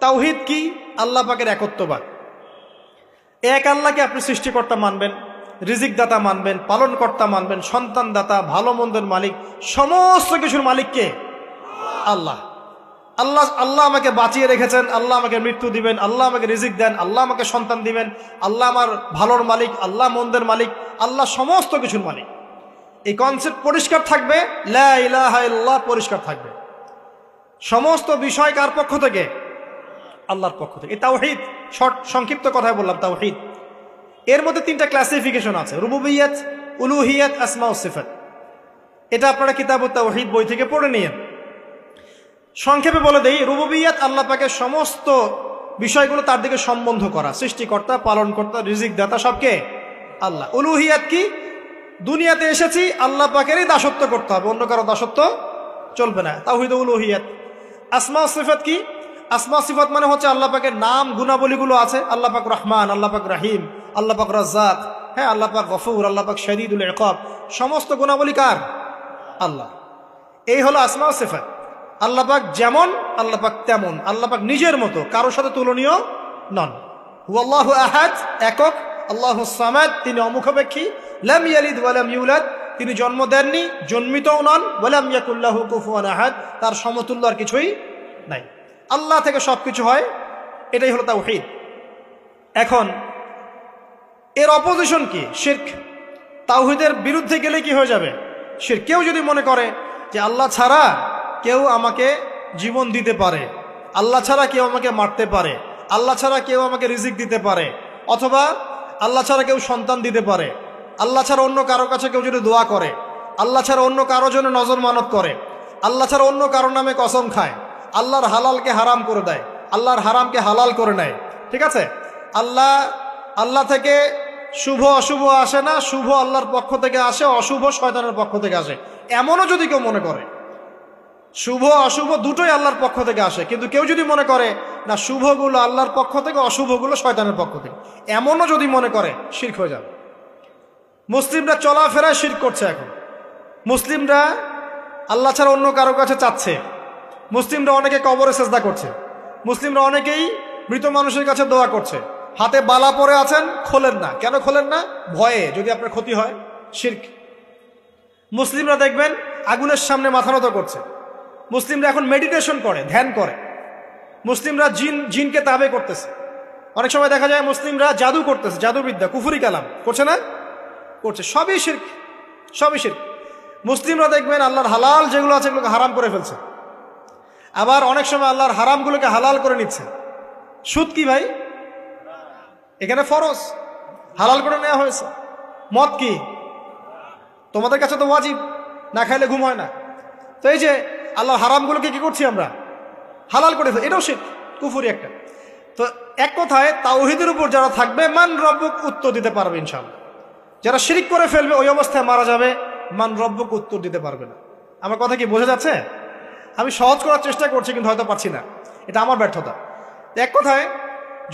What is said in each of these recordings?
তাওহিদ কি? আল্লাহ পাকের একত্ববাদ। এক আল্লাহকে আপনি সৃষ্টিকর্তা মানবেন রিজিক দাতা মানবেন, পালনকর্তা মানবেন সন্তান দাতা ভালো মন্দের মালিক, সমস্ত কিছুর মালিককে আল্লাহ। আল্লাহ আল্লাহ আমাকে বাঁচিয়ে রেখেছেন, আল্লাহ আমাকে মৃত্যু দিবেন, আল্লাহ আমাকে রিজিক দেন, আল্লাহ আমাকে সন্তান দিবেন, আল্লাহ আমার ভালোর মালিক, আল্লাহ মন্দের মালিক, আল্লাহ সমস্ত কিছুর মালিক। এই কনসেপ্ট পরিষ্কার থাকবে, লা ইলাহা ইল্লাল্লাহ পরিষ্কার থাকবে। সমস্ত বিষয় কার পক্ষ থেকে? আল্লাহর পক্ষ থেকে। এই তাওহিদ, শর্ট, সংক্ষিপ্ত কথায় বললাম তাওহিদ। এর মধ্যে তিনটা ক্লাসিফিকেশন আছে, রুবুবিয়াত, উলুহিয়াত আসমা সিফাত। এটা আপনারা কিতাব তাওহিদ বই থেকে পড়ে নিয়েন। সংক্ষেপে বলে দেই, রুবুবিয়াত আল্লাহ পাকের সমস্ত বিষয়গুলো তার দিকে সম্বন্ধ করা। সৃষ্টিকর্তা, পালনকর্তা রিজিক দাতা সবকে আল্লাহ। উলুহিয়াত কি? দুনিয়াতে এসেছি, আল্লাহ পাকেরই দাসত্ব করতে হবে, অন্য কারও দাসত্ব চলবে না। তাহিদ উলুহিয়াত। আসমা সিফাত কি? আসমা সিফাত মানে হচ্ছে আল্লাহ পাকের নাম গুণাবলীগুলো আছে। আল্লাহ পাক রহমান, আল্লাহ পাক রাহিম, আল্লাহ পাক রাজ্জাক হ্যাঁ আল্লাহ পাক গফুর, আল্লাহ পাক শহীদুল একব সমস্ত গুণাবলী কার? আল্লাহ। এই হলো আসমা সিফাত। আল্লাহ পাক যেমন, আল্লাহ পাক তেমন। আল্লাহ পাক নিজের মতো, কারোর সাথে তুলনীয় নন। হুয়াল্লাহু আহাদ, একক, আল্লাহ সামাদ, তিনি অমুখাপেক্ষী। লাম ইয়ালিদ ওয়ালাম ইউলাদ, তিনি জন্ম দেননি, জন্মিতও নন। ওয়ালাম ইয়াকুল্লাহু কুফুয়ান আহাদ, তার সমতুল্য আর কিছুই নাই। আল্লাহ থেকে সব কিছু হয়, এটাই হলো তাওহীদ। এখন, এর অপোজিশন কি? শির্ক। তাওহিদের বিরুদ্ধে গেলে কি হয়ে যাবে? শির কেউ যদি মনে করে যে আল্লাহ ছাড়া কেউ আমাকে জীবন দিতে পারে, আল্লাহ ছাড়া কেউ আমাকে মারতে পারে, আল্লাহ ছাড়া কেউ আমাকে রিজিক দিতে পারে, অথবা আল্লাহ ছাড়া কেউ সন্তান দিতে পারে, আল্লাহ ছাড়া অন্য কারও কাছে কেউ যদি দোয়া করে, আল্লাহ ছাড়া অন্য কারও জন্য নজর মানত করে, আল্লাহ ছাড়া অন্য কারও নামে কসম খায় আল্লাহর হালালকে হারাম করে দেয়, আল্লাহর হারামকে হালাল করে নেয়, ঠিক আছে? আল্লাহ আল্লাহ থেকে শুভ অশুভ আসে না, শুভ আল্লাহর পক্ষ থেকে আসে, অশুভ শয়তানের পক্ষ থেকে আসে। এমনও যদি কেউ মনে করে, শুভ, অশুভ দুটোই আল্লাহর পক্ষ থেকে আসে, কিন্তু কেউ যদি মনে করে, না, শুভগুলো আল্লাহর পক্ষ থেকে, অশুভগুলো শয়তানের পক্ষ থেকে। এমনও যদি মনে করে, শির্ক হয়ে যাবে। মুসলিমরা চলাফেরায় শির করছে এখন। মুসলিমরা আল্লাহ ছাড়া অন্য কারও কাছে চাচ্ছে। মুসলিমরা অনেকে কবরে চেষ্টা করছে। মুসলিমরা অনেকেই মৃত মানুষের কাছে দোয়া করছে। হাতে বালা পরে আছেন, খোলেন না। কেন খোলেন না? ভয়ে, যদি আপনার ক্ষতি হয়, শির্ক। মুসলিমরা দেখবেন আগুনের সামনে মাথা নত করছে। মুসলিমরা এখন মেডিটেশন করে, ধ্যান করে। মুসলিমরা জিন, জিনকে তাবে করতেছে। অনেক সময় দেখা যায় মুসলিমরা জাদু করতেছে, জাদুবিদ্যা, কুফুরি কালাম। করছে না? করছে। সবই শির্ক। সবই শির্ক। মুসলিমরা দেখবেন আল্লাহর হালাল যেগুলো আছে, এগুলোকে হারাম করে ফেলছে। আবার অনেক সময় আল্লাহর হারামগুলোকে হালাল করে নিচ্ছে। সুদ কি ভাই? এখানে ফরজ। হালাল করে নেওয়া হয়েছে। মদ কি? তোমাদের কাছে তো ওয়াজিব। না খাইলে ঘুম হয় না। তো এই যে আল্লাহর হারামগুলোকে কি করছি আমরা? হালাল করে এটাও শিখ কুফুরি একটা। তো এক কথায় তাওহিদের উপর যারা থাকবে, মান রব্বক উত্তর দিতে পারবে ইনশাল্লাহ যারা শিরিক করে ফেলবে, ওই অবস্থায় মারা যাবে, মান রব্বক উত্তর দিতে পারবে না। আমার কথা কি বোঝা যাচ্ছে? আমি সহজ করার চেষ্টা করছি, কিন্তু হয়তো পারছি না। এটা আমার ব্যর্থতা। এক কথায়,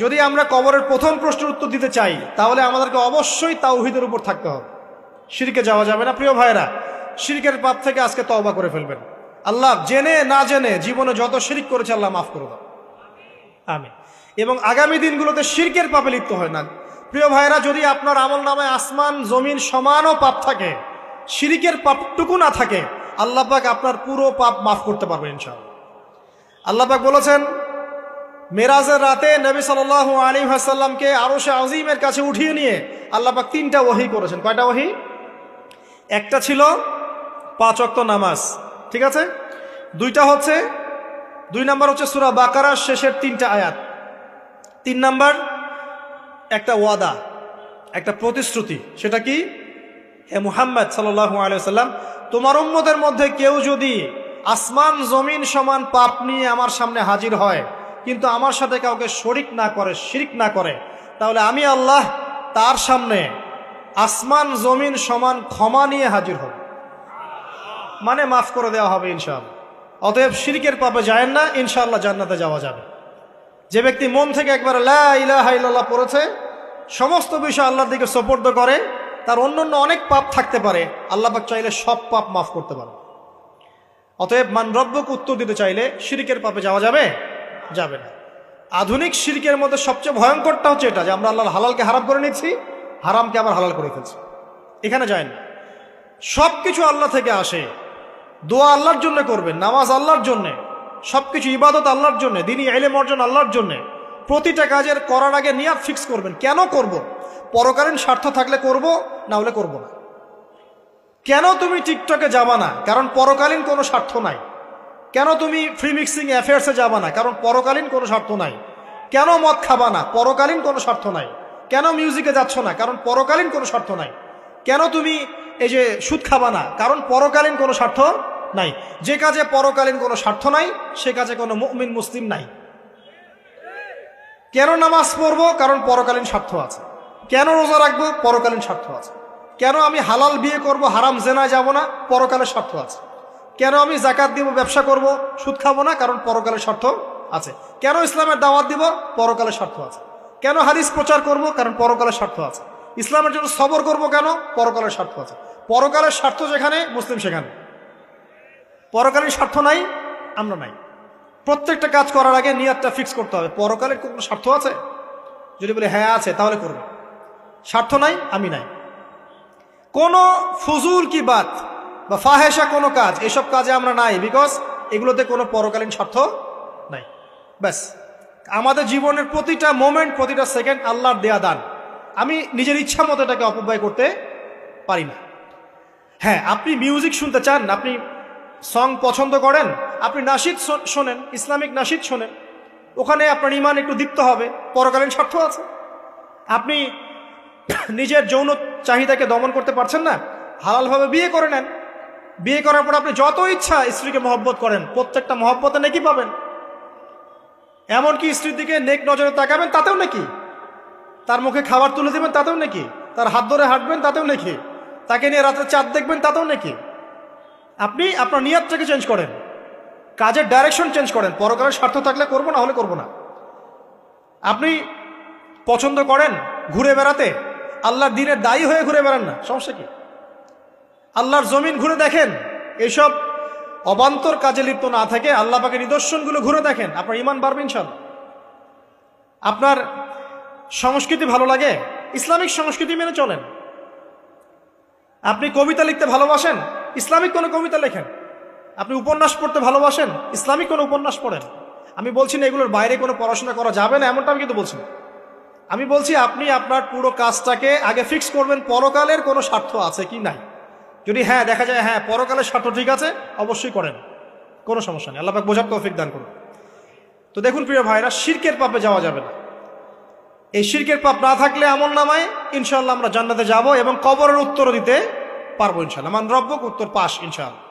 যদি আমরা কবরের প্রথম প্রশ্নের উত্তর দিতে চাই, তাহলে আমাদেরকে অবশ্যই তাওহিদের উপর থাকতে হবে। শিরকে যাওয়া যাবে না, প্রিয় ভাইরা শিরকের পাপ থেকে আজকে তওবা করে ফেলবেন। আল্লাহ জেনে, না জেনে জীবনে যত শিরিক করেছে, আল্লাহ মাফ করে দাও। আমি এবং আগামী দিনগুলোতে শিরকের পাপে লিপ্ত হয় না। প্রিয় ভাইরা যদি আপনার আমল নামে আসমান, জমিন সমানও পাপ থাকে, শিরিকের পাপটুকু না থাকে আল্লাহ পাক আপনার পুরো পাপ মাফ করতে পারবেন ইনশাআল্লাহ। আল্লাহ পাক বলেছেন, মেরাজের রাতে নবী সাল আলী হাসাল্লামকে আরও সে আজিমের কাছে উঠিয়ে নিয়ে আল্লাহ পাক তিনটা ওহি করেছেন। কয়টা ওহি একটা ছিল পাঁচ অক্ত নামাজ, ঠিক আছে? দুইটা হচ্ছে, দুই নাম্বার হচ্ছে সুরা বাকারার শেষের তিনটা আয়াত। তিন নাম্বার, একটা ওয়াদা, একটা প্রতিশ্রুতি, সেটা কি? হে মুহাম্মদ সাল্লাল্লাহু আলাইহি সাল্লাম তোমার উম্মদের মধ্যে কেউ যদি আসমান, জমিন সমান পাপ নিয়ে আমার সামনে হাজির হয়, কিন্তু আমার সাথে কাউকে শরিক না করে, শিরিক না করে, তাহলে আমি আল্লাহ তার সামনে আসমান, জমিন সমান ক্ষমা নিয়ে হাজির হব। মানে মাফ করে দেওয়া হবে ইনশাআল্লাহ। অতএব শিরিকের পাপে যায় না, ইনশাআল্লাহ জান্নাতে যাওয়া যাবে। যে ব্যক্তি মন থেকে একবার লা ইলাহা ইল্লাল্লাহ পড়েছে, সমস্ত বিষয় আল্লাহর দিকে সোপর্দ করে তার অন্য অন্য অনেক পাপ থাকতে পারে, আল্লাহ পাক চাইলে সব পাপ মাফ করতে পারে। অতএব মান রব্বকে উত্তর দিতে চাইলে শিরিকের পাপে যাওয়া যাবে? যাবে না। আধুনিক শিরকের মধ্যে সবচেয়ে ভয়ঙ্করটা হচ্ছে এটা, যে আমরা আল্লাহ হালালকে হারাম করে নিচ্ছি হারামকে আবার হালাল করে ফেলছি। এখানে যায় না। সব কিছু আল্লাহ থেকে আসে। দোয়া আল্লাহর জন্য করবেন, নামাজ আল্লাহর জন্যে সব কিছু ইবাদত আল্লাহর জন্য দিনই এলেম অর্জন আল্লাহর জন্যে, প্রতিটা কাজের করার আগে নিয়াত ফিক্স করবেন। কেন করব। পরকালীন স্বার্থ থাকলে করব, না হলে করব না। কেন তুমি টিকটকে যাবা না? কারণ পরকালীন কোনো স্বার্থ নাই। কেন তুমি ফ্রি মিক্সিং অ্যাফেয়ার্সে যাবা না? কারণ পরকালীন কোনো স্বার্থ নাই। কেন মদ খাবা না? পরকালীন কোনো স্বার্থ নাই। কেন মিউজিকে যাচ্ছ না? কারণ পরকালীন কোনো স্বার্থ নাই। কেন তুমি এই যে সুদ খাবা না? কারণ পরকালীন কোনো স্বার্থ নাই। যে কাজে পরকালীন কোনো স্বার্থ নাই, সে কাজে কোনো মুমিন, মুসলিম নাই। কেন নামাজ পড়ব? কারণ পরকালীন স্বার্থ আছে। কেন রোজা রাখব? পরকালীন স্বার্থ আছে। কেন আমি হালাল বিয়ে করব, হারাম জেনা যাব না? পরকালের স্বার্থ আছে। কেন আমি জাকাত দিব, ব্যবসা করব, সুদ খাব না? কারণ পরকালের স্বার্থ আছে। কেন ইসলামের দাওয়াত দিব? পরকালের স্বার্থ আছে। কেন হাদিস প্রচার করব? কারণ পরকালের স্বার্থ আছে। ইসলামের জন্য সবর করব কেন? পরকালের স্বার্থ আছে। পরকালের স্বার্থ যেখানে, মুসলিম সেখানে। পরকালীন স্বার্থ নাই, আমরা নাই। প্রত্যেকটা কাজ করার আগে নিয়াতটা ফিক্স করতে হবে। পরকালের কোনো স্বার্থ আছে? যদি বলে হ্যাঁ আছে, তাহলে করবে। স্বার্থ নাই, আমি নাই। কোনো ফজুল কি বাত বা ফাহেসা কোনো কাজ, এসব কাজে আমরা নাই বিকজ এগুলোতে কোনো পরকালীন স্বার্থ নাই। ব্যাস, আমাদের জীবনের প্রতিটা মোমেন্ট প্রতিটা সেকেন্ড আল্লাহর দেয়া দান। আমি নিজের ইচ্ছা মতো এটাকে অপব্যয় করতে পারি না। হ্যাঁ আপনি মিউজিক শুনতে চান, আপনি সং পছন্দ করেন, আপনি নাসিদ শোন- শোনেন, ইসলামিক নাসিদ শোনেন, ওখানে আপনার ইমান একটু দীপ্ত হবে, পরকালীন স্বার্থ আছে। আপনি নিজের যৌন চাহিদাকে দমন করতে পারছেন না, হালালভাবে বিয়ে করে নেন। বিয়ে করার পর আপনি যত ইচ্ছা স্ত্রীকে মহব্বত করেন, প্রত্যেকটা মহব্বতে নাকি পাবেন। এমনকি স্ত্রীর দিকে নেক নজরে তাকাবেন, তাতেও নাকি। তার মুখে খাবার তুলে দেবেন, তাতেও নাকি। তার হাত ধরে হাঁটবেন, তাতেও নাকি। তাকে নিয়ে রাত্রে চাঁদ দেখবেন, তাতেও নাকি। আপনি আপনার নিয়াতটাকে চেঞ্জ করেন। কাজের ডাইরেকশন চেঞ্জ করেন। পরকালের স্বার্থ থাকলে করব, না হলে করব না। আপনি পছন্দ করেন ঘুরে বেড়াতে আল্লাহর দিনের দায়ী হয়ে ঘুরে বেড়ান না। সমস্যা কি? আল্লাহর জমিন ঘুরে দেখেন এইসব অবান্তর কাজে লিপ্ত না থাকে আল্লাহ পাকে নিদর্শনগুলো ঘুরে দেখেন। আপনার ইমান বাড়বে ইনশাল্লাহ আপনার সংস্কৃতি ভালো লাগে? ইসলামিক সংস্কৃতি মেনে চলেন। আপনি কবিতা লিখতে ভালোবাসেন? ইসলামিক কোনো কবিতা লেখেন? আপনি উপন্যাস পড়তে ভালোবাসেন? ইসলামিক কোনো উপন্যাস পড়েন? আমি বলছি না এগুলোর বাইরে কোনো পড়াশোনা করা যাবে না, এমনটা আমি কিন্তু বলছি না। আমি বলছি, আপনি আপনার পুরো কাজটাকে আগে ফিক্স করবেন, পরকালের কোনো স্বার্থ আছে কি নাই? যদি হ্যাঁ দেখা যায় হ্যাঁ পরকালের স্বার্থ ঠিক আছে, অবশ্যই করেন। কোনো সমস্যা নেই। আল্লাহ বোঝার তৌফিক দান করুন। তো দেখুন, প্রিয় ভাইরা, শিরকের পাপে যাওয়া যাবে না। এই শিরকের পাপ না থাকলে আমল নামায় ইনশাল্লাহ আমরা জান্নাতে যাব এবং কবরের উত্তর দিতে পারব ইনশাল্লাহ মান রব্বক, উত্তর পাশ ইনশাল্লাহ